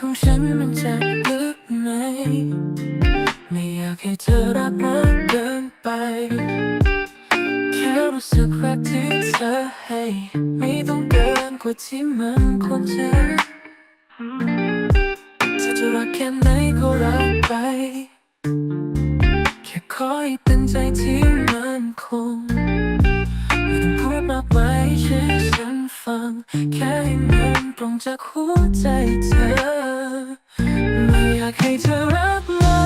ของฉันมันจะลึกไหม ไม่อยากให้เธอรักมากเกินไป แค่รู้สึกรักที่เธอให้ ไม่ต้องเกินกว่าที่มันควรจะเธอจะรักแค่ไหนก็รักไป แค่ขอให้เป็นใจที่มันคงไม่ต้องพูดมากมายแค่ฉันฟัง แค่ให้มันตรงจากหัวใจเธอากให้เธอรักมา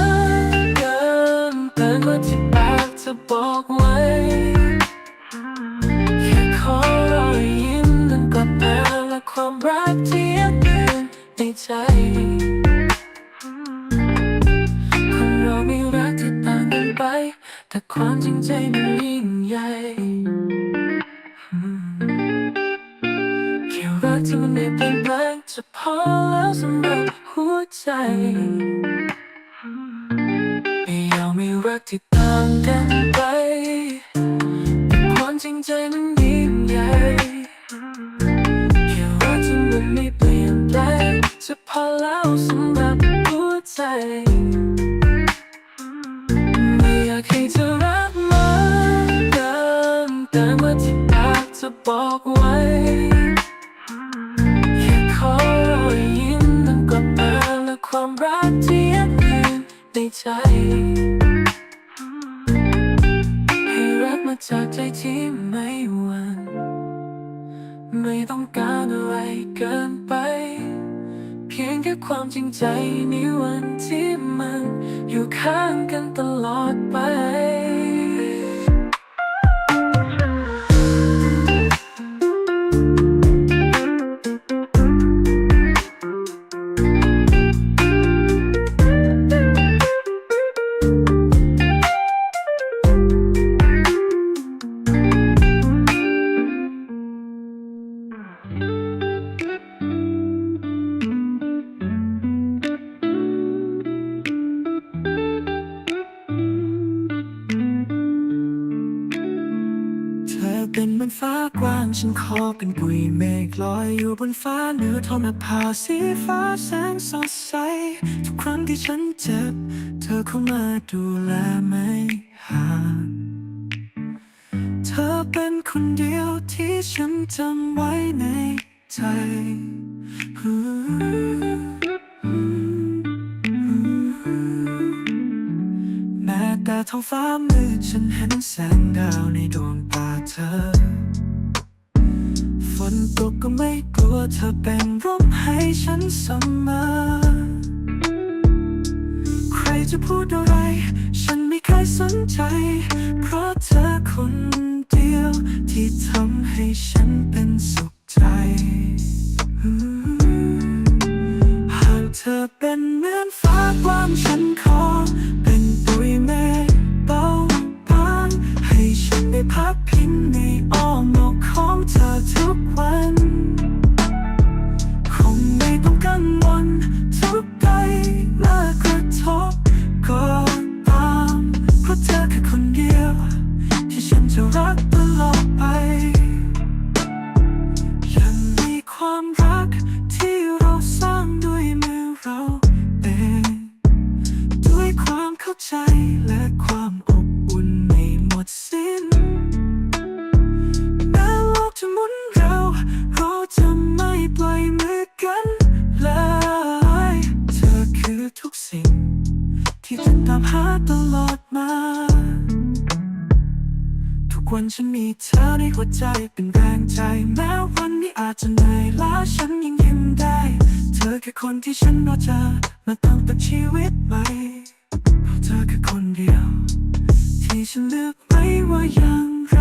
กเกินเกินกว่าที่ปากจะบอกไว้แค่ขอรอยยิ้มนั้นกลับมาและความรักที่ยังยืนในใจคนเรามีรักที่ต่างกันไป แต่ความจริงใจมันยิ่งใหญ่แค่รักที่มันไม่เปลี่ยนแปลงจะพอแล้วสำหรับ ใจ ไม่อยากมีรักที่ต่างกันไปเป็นความจริงใจมันยิ่งใหญ่แค่รักที่มันไม่เปลี่ยนแปลงจะพอแล้วสำหรับหัวใจ อยู่ข้างกันตลอดไป นฟ้ากว้างฉันขอเป็นปุยเมฆลอยอยู่บนฟ้าเหนือทอมนภาสีฟ้าแสงสดใส ทุกครั้งที่ฉันเจ็บ เธอเข้ามาดูแลไม่ห่างเธอเป็นคนเดียวที่ฉันจำไว้ในใจแม้แต่ท้องฟ้ามืดฉันเห็นแสงดาวในดวงตาเธอ นตกก็ไม่กลัวเธอเป็นร่มให้ฉันเสมอ ใครจะพูดอะไร ฉันไม่เคยสนใจ เพราะเธอคนเดียวที่ทำให้ฉันเป็นส นี้อาจจะเหนแล้วฉันยังยิ้มได้ เธอคือคนที่ฉันรอเจอมาตั้งแต่ชีวิตใหม่เพราะเธอคือคนเดียว ที่ฉันเลือกไม่ว่าอย่างไร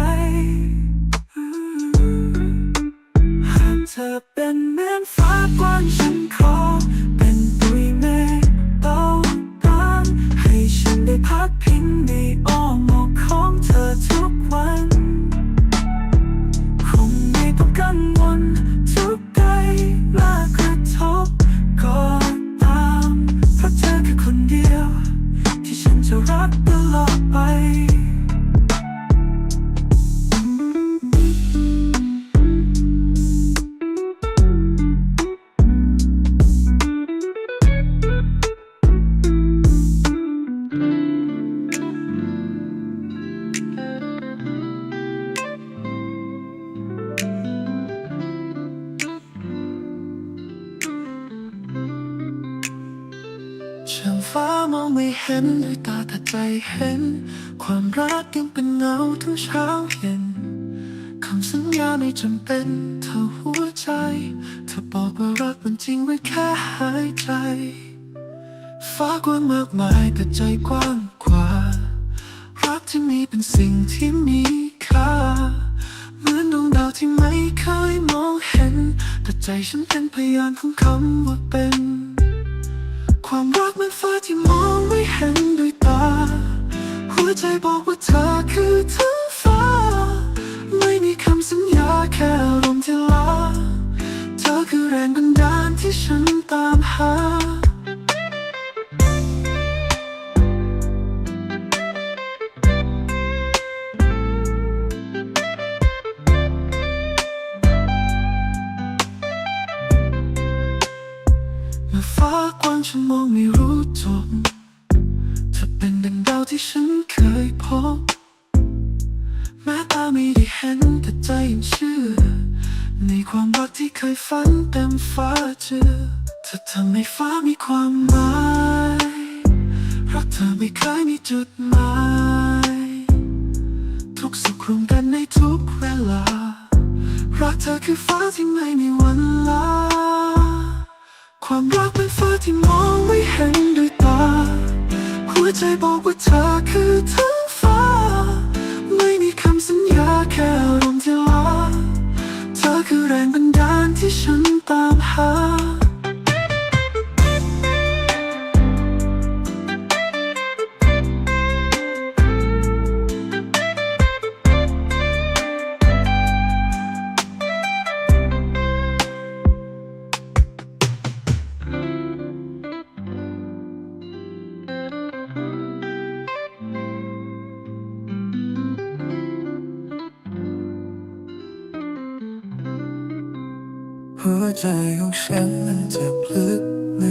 หากเธอเป็นเหมือนฟ้ากว้างฉันขอ ฟ้ามองไม่เห็นด้วยตาแต่ใจเห็น ความรักยังเป็นเงาทั้งเช้าเย็นคำสัญญาไม่จำเป็นเท่าหัวใจ เธอบอกว่ารักมันจริงไว้แค่หายใจ ฟ้ากว้างมากมายแต่ใจกว้างกว่า รักที่มีเป็นสิ่งที่มีค่าเหมือนดวงดาวที่ไม่เคยมองเห็น แต่ใจฉันเป็นพยานของคำว่าเป็น ความรักเหมือนฟ้าที่มองไม่เห็นด้วยตา หัวใจบอกว่าเธอคือทั้งฟ้า ไม่มีคำสัญญาแค่ลมที่ลา เธอคือแรงบันดาลที่ฉันตามหาากว้างฉันมองไม่รู้จบเธอเป็นดังดาวที่ฉันเคยพบ แม้ตาไม่ได้เห็นแต่ใจยังเชื่อ ในความรักที่เคยฝันเต็มฟ้า ใจบอกว่าเธอคือทั้งฟ้ ใจของฉันมันเจ็บลึกใน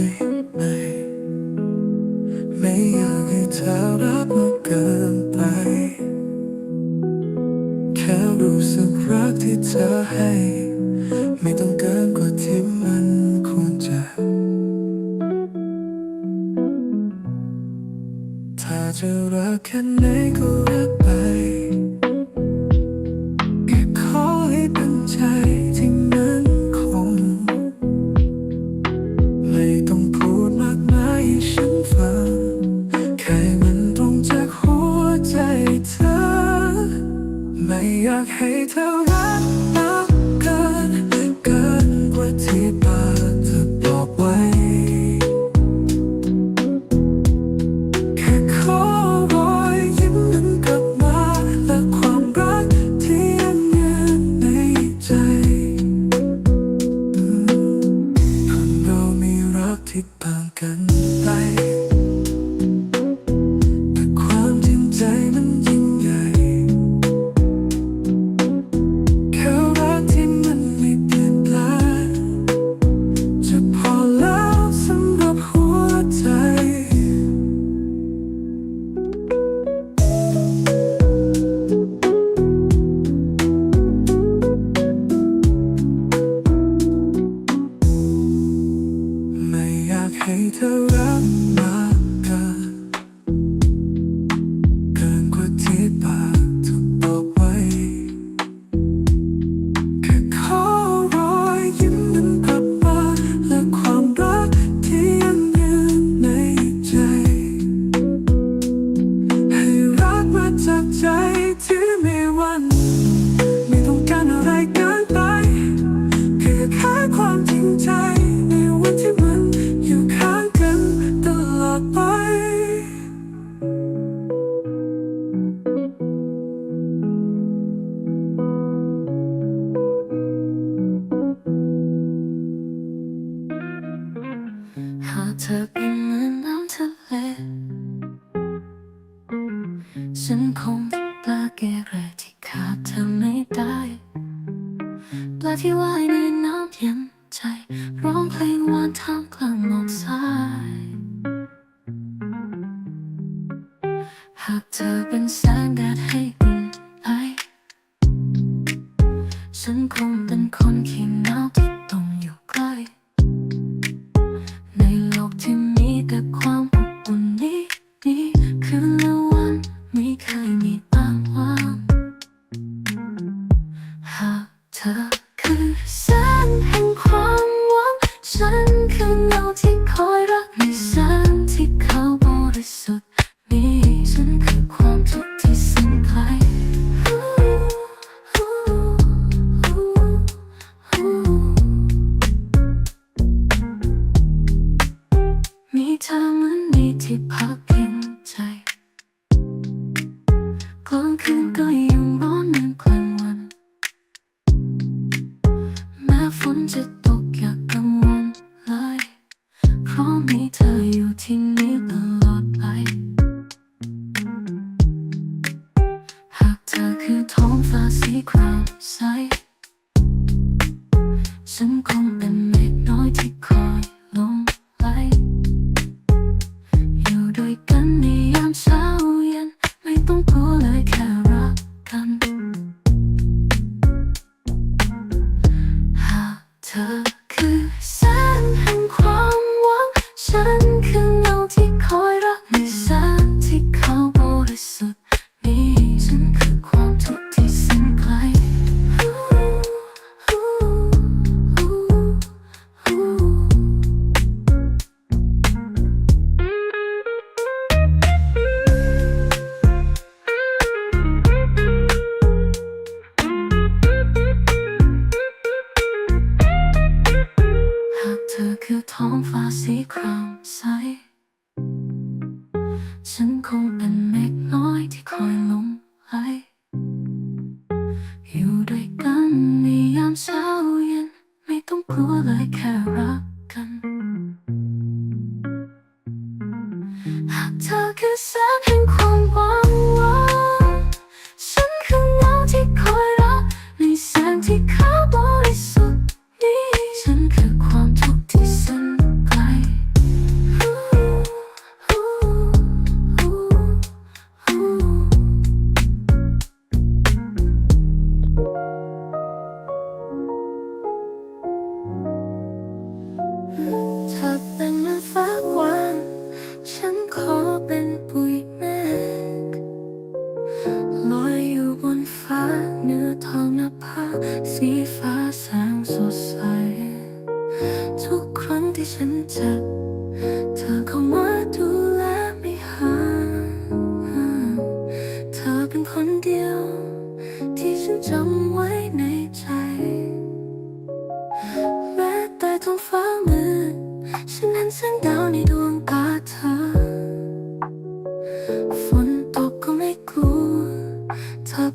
ให้เธอรักมากเกินเกินกว่าที่ปากเธอบอกไว้ แค่ขอรอยยิ้มนั้นกลับมา และความรักที่ยังยืนในใจอืมเพิ่งเรามีรักที่ต่างกันไป ให้เธอรักมา ร้องเพลงหวานท่ามกลาง 손짓 ลอยอยู่บนฟ้าเนื้อทองนภาสีฟ้าแสงสดใส ทุกครั้งที่ฉันเจ็บ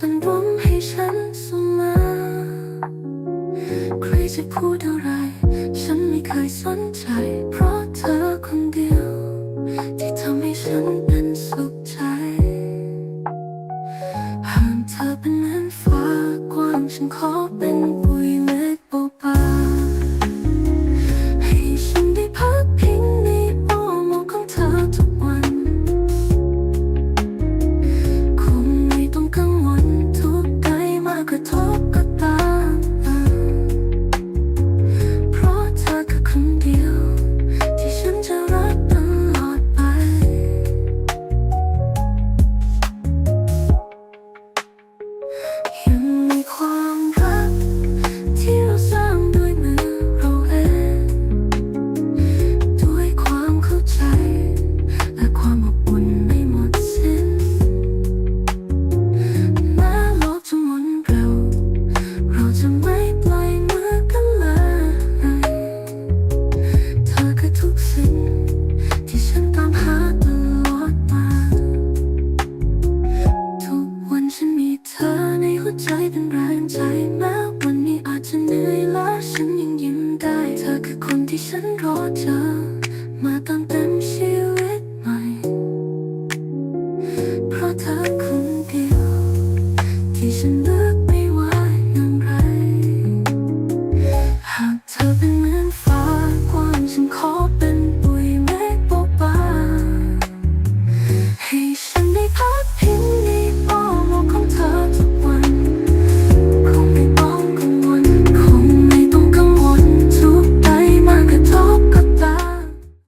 เป็นวมให้ฉันเสมอใครจะพูดอะไร ฉันไม่เคยสนใจ